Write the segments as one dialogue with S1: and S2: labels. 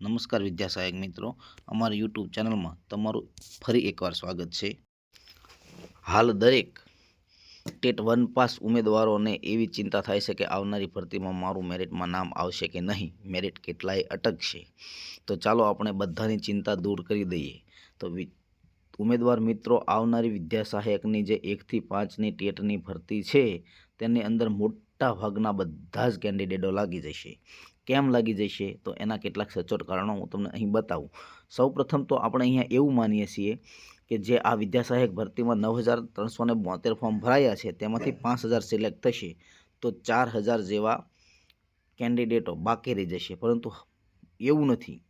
S1: નમસ્કાર વિદ્યા સહાયક મિત્રો. અમારી યુટ્યુબ ચેનલમાં તમારું ફરી એકવાર સ્વાગત છે. હાલ દરેક ટેટ વન પાસ ઉમેદવારોને એવી ચિંતા થાય છે કે આવનારી ભરતીમાં મારું મેરિટમાં નામ આવશે કે નહીં? મેરિટ કેટલાય અટકશે? તો ચાલો આપણે બધાની ચિંતા દૂર કરી દઈએ. તો ઉમેદવાર મિત્રો, આવનારી વિદ્યા સહાયકની જે એકથી પાંચની ટેટની ભરતી છે, તેની અંદર મોટા ભાગના બધા જ કેન્ડિડેટો લાગી જશે. કેમ લાગી જશે, તો એના કેટલાક સચોટ કારણો હું તમને અહીં બતાવું. સૌપ્રથમ તો આપણે અહીંયા એવું માનીએ છીએ કે જે આ વિદ્યા સહાયક ભરતીમાં નવ હજાર ત્રણસો બોતેર ફોર્મ ભરાયા છે, તેમાંથી પાંચ હજાર સિલેક્ટ થશે, તો ચાર હજાર જેવા કેન્ડિડેટો બાકી રહી જશે. પરંતુ એવું નથી.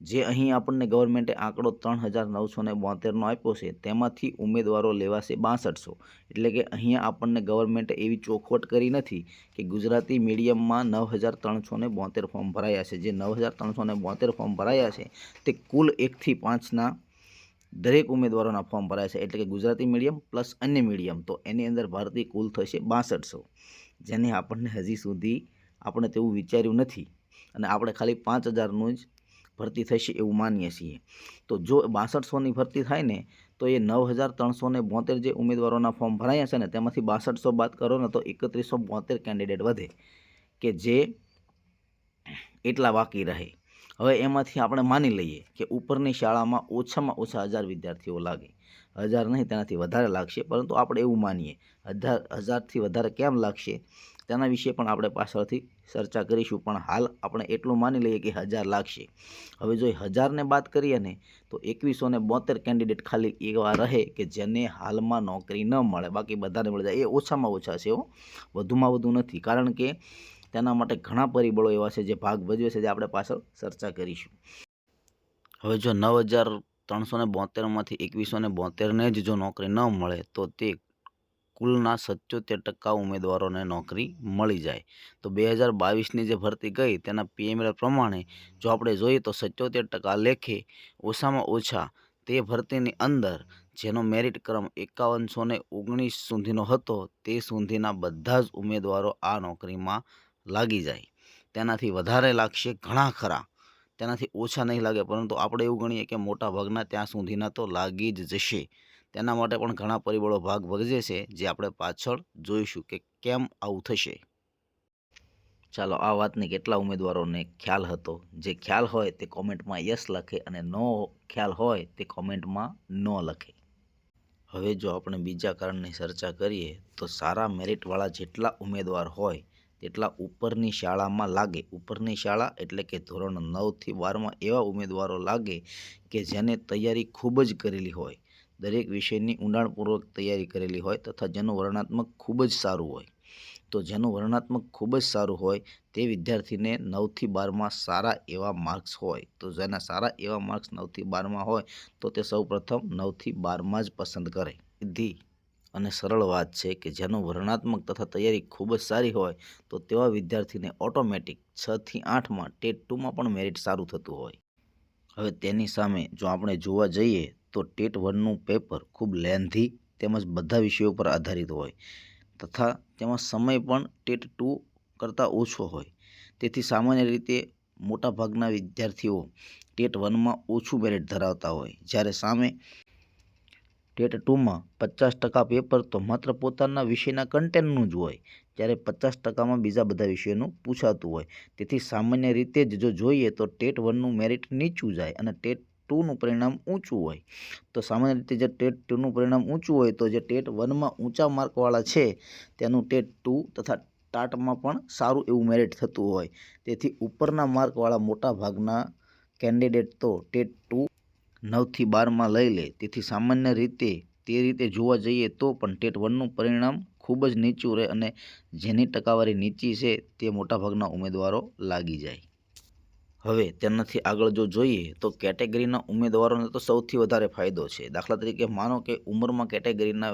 S1: જે અહીં આપણને ગવર્મેન્ટે આંકડો ત્રણ હજાર નવસો ને બોતેરનો આપ્યો છે, તેમાંથી ઉમેદવારો લેવાશે બાસઠસો. એટલે કે અહીંયા આપણને ગવર્મેન્ટે એવી ચોખવટ કરી નથી કે ગુજરાતી મીડિયમમાં નવ હજાર ત્રણસો ને બોતેર ફોર્મ ભરાયા છે. જે નવ હજાર ત્રણસો ને બોતેર ફોર્મ ભરાયા છે, તે કુલ એકથી પાંચના દરેક ઉમેદવારોના ફોર્મ ભરાય છે. એટલે કે ગુજરાતી મીડિયમ પ્લસ અન્ય મીડિયમ તો એની અંદર ભારતીય કુલ થશે બાસઠસો. જેને આપણને હજી સુધી આપણે તેવું વિચાર્યું નથી. અને આપણે ખાલી પાંચ હજારનું જ ભરતી થશે એવું માનીએ છીએ. તો જો બાસઠસોની ભરતી થાય ને, તો એ નવ હજાર ત્રણસો ને બોતેર જે ઉમેદવારોના ફોર્મ ભરાયા છે ને, તેમાંથી બાસઠસો બાદ કરો ને, તો એકત્રીસો બોતેર કેન્ડિડેટ વધે. કે જે એટલા બાકી રહે. હવે એમાંથી આપણે માની લઈએ કે ઉપરની શાળામાં ઓછામાં ઓછા હજાર વિદ્યાર્થીઓ લાગે. હજાર નહીં, તેનાથી વધારે લાગશે, પરંતુ આપણે એવું માનીએ. હજાર હજારથી વધારે કેમ લાગશે? તેના વિશે પણ આપણે પાછળથી ચર્ચા કરીશું, પણ હાલ આપણે એટલું માની લઈએ કે હજાર લાગશે. હવે જો હજારને બાદ કરીએ ને, તો એકવીસો ને બોતેર કેન્ડિડેટ ખાલી એવા રહે કે જેને હાલમાં નોકરી ન મળે. બાકી બધાને મળી જાય. એ ઓછામાં ઓછા છે એવો વધુમાં વધુ નથી. કારણ કે તેના માટે ઘણા પરિબળો એવા છે જે ભાગ ભજવે છે જે આપણે પાછળ ચર્ચા કરીશું. હવે જો નવ હજાર ત્રણસો ને બોતેરમાંથી એકવીસો ને બોતેરને જ જો નોકરી ન મળે તો તે કુલના સત્યોતેર ટકા ઉમેદવારોને નોકરી મળી જાય. તો બે હજાર બાવીસની જે ભરતી ગઈ તેના પીએમએલ પ્રમાણે જો આપણે જોઈએ તો સત્યોતેર ટકા લેખે ઓછામાં ઓછા તે ભરતીની અંદર જેનો મેરિટ ક્રમ એકાવનસો ઓગણીસ સુધીનો હતો તે સુધીના બધા જ ઉમેદવારો આ નોકરીમાં લાગી જાય. તેનાથી વધારે લાગશે ઘણા ખરા. તેનાથી ઓછા નહીં લાગે, પરંતુ આપણે એવું ગણીએ કે મોટા ભાગના ત્યાં સુધીના તો લાગી જ જશે. તેના માટે પણ ઘણા પરિબળો ભાગ ભજવે છે, જે આપણે પાછળ જોઈશું કે કેમ આવું થશે. ચાલો, આ વાતને કેટલા ઉમેદવારોને ખ્યાલ હતો? જે ખ્યાલ હોય તે કોમેન્ટમાં યસ લખે અને નો ખ્યાલ હોય તે કોમેન્ટમાં નો લખે. હવે જો આપણે બીજા કારણની ચર્ચા કરીએ, તો સારા મેરિટવાળા જેટલા ઉમેદવાર હોય તેટલા ઉપરની શાળામાં લાગે. ઉપરની શાળા એટલે કે ધોરણ નવથી બારમાં એવા ઉમેદવારો લાગે કે જેને તૈયારી ખૂબ જ કરેલી હોય. દરેક વિષયની ઊંડાણપૂર્વક તૈયારી કરેલી હોય તથા જેનું વર્ણનાત્મક ખૂબ જ સારું હોય. તો જેનું વર્ણનાત્મક ખૂબ જ સારું હોય તે વિદ્યાર્થીને નવથી બારમાં સારા એવા માર્ક્સ હોય. તો જેના સારા એવા માર્ક્સ નવથી બારમાં હોય તો તે સૌપ્રથમ નવથી બારમાં જ પસંદ કરે. સીધી અને સરળ વાત છે કે જેનું વર્ણનાત્મક તથા તૈયારી ખૂબ જ સારી હોય, તો તેવા વિદ્યાર્થીને ઓટોમેટિક છથી આઠમાં ટેટ ટુમાં પણ મેરિટ સારું થતું હોય. હવે તેની સામે જો આપણે જોવા જઈએ, તો ટેટ વનનું પેપર ખૂબ લેન્ધી તેમજ બધા વિષયો પર આધારિત હોય, તથા તેમાં સમય પણ ટેટ ટુ કરતાં ઓછો હોય. તેથી સામાન્ય રીતે મોટાભાગના વિદ્યાર્થીઓ ટેટ વનમાં ઓછું મેરિટ ધરાવતા હોય. જ્યારે સામે ટેટ ટુમાં પચાસ ટકા પેપર તો માત્ર પોતાના વિષયના કન્ટેન્ટનું જ હોય. જ્યારે પચાસ ટકામાં બીજા બધા વિષયોનું પૂછાતું હોય. તેથી સામાન્ય રીતે જ જો જોઈએ તો ટેટ વનનું મેરિટ નીચું જાય અને ટેટ ટુનું પરિણામ ઊંચું હોય. તો સામાન્ય રીતે જે ટેટ ટુનું પરિણામ ઊંચું હોય તો જે ટેટ વનમાં ઊંચા માર્કવાળા છે, તેનું ટેટ ટુ તથા ટાટમાં પણ સારું એવું મેરિટ થતું હોય. તેથી ઉપરના માર્કવાળા મોટા ભાગના કેન્ડિડેટ તો ટેટ ટુ નવથી બારમાં લઈ લે. તેથી સામાન્ય રીતે તે રીતે જોવા જઈએ તો પણ ટેટ વનનું પરિણામ ખૂબ જ નીચું રહે અને જેની ટકાવારી નીચી છે તે મોટાભાગના ઉમેદવારો લાગી જાય. હવે તેનાથી આગળ જો જોઈએ તો કેટેગરીના ઉમેદવારોને તો સૌથી વધારે ફાયદો છે. દાખલા તરીકે માનો કે ઉંમરમાં કેટેગરીના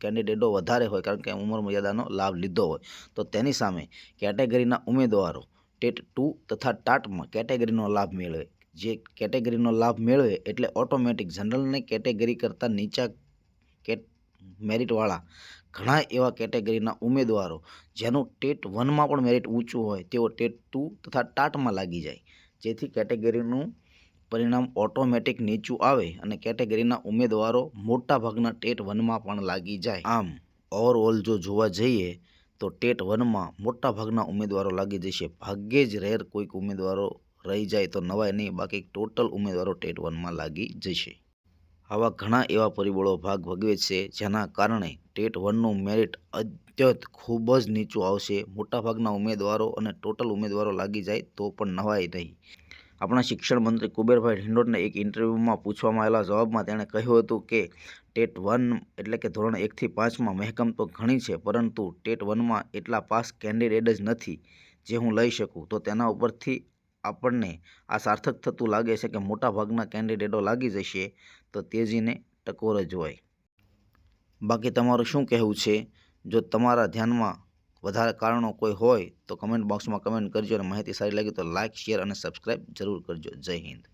S1: કેન્ડિડેટો વધારે હોય કારણ કે ઉંમર મર્યાદાનો લાભ લીધો હોય, તો તેની સામે કેટેગરીના ઉમેદવારો ટેટ ટુ તથા ટાટમાં કેટેગરીનો લાભ મેળવે. જે કેટેગરીનો લાભ મેળવે એટલે ઓટોમેટિક જનરલની કેટેગરી કરતાં નીચા કેટ, મેરિટવાળા ઘણા એવા કેટેગરીના ઉમેદવારો જેનું ટેટ વનમાં પણ મેરિટ ઊંચું હોય તેઓ ટેટ ટુ તથા ટાટમાં લાગી જાય. જેથી કેટેગરીનું પરિણામ ઓટોમેટિક નીચું આવે અને કેટેગરીના ઉમેદવારો મોટાભાગના ટેટ વનમાં પણ લાગી જાય. આમ, ઓવરઓલ જો જોવા જઈએ તો ટેટ વનમાં મોટાભાગના ઉમેદવારો લાગી જશે. ભાગ્યે જ રેર કોઈક ઉમેદવારો રહી જાય તો નવાય નહીં, બાકી ટોટલ ઉમેદવારો ટેટ વનમાં લાગી જશે. આવા ઘણા એવા પરિબળો ભાગ ભગવે છે, જેના કારણે ટેટ વનનું મેરિટ અત્યંત ખૂબ જ નીચું આવશે. મોટાભાગના ઉમેદવારો અને ટોટલ ઉમેદવારો લાગી જાય તો પણ નવાય નહીં. આપણા શિક્ષણ મંત્રી કુબેરભાઈ ઢિંડોરને એક ઇન્ટરવ્યૂમાં પૂછવામાં આવેલા જવાબમાં તેણે કહ્યું હતું કે, ટેટ વન એટલે કે ધોરણ એકથી પાંચમાં મહેકમ તો ઘણી છે, પરંતુ ટેટ વનમાં એટલા પાસ કેન્ડિડેટ જ નથી જે હું લઈ શકું. તો તેના ઉપરથી આપણને આ સાર્થક થતું લાગે છે કે મોટાભાગના કેન્ડિડેટો લાગી જશે, તો તેજીને ટકોર જ હોય. બાકી તમારું શું કહેવું છે? જો તમારા ધ્યાનમાં વધારે કારણો કોઈ હોય, તો કમેન્ટ બોક્સમાં કમેન્ટ કરજો અને માહિતી સારી લાગી તો લાઇક શેર અને સબસ્ક્રાઈબ જરૂર કરજો. જય હિન્દ.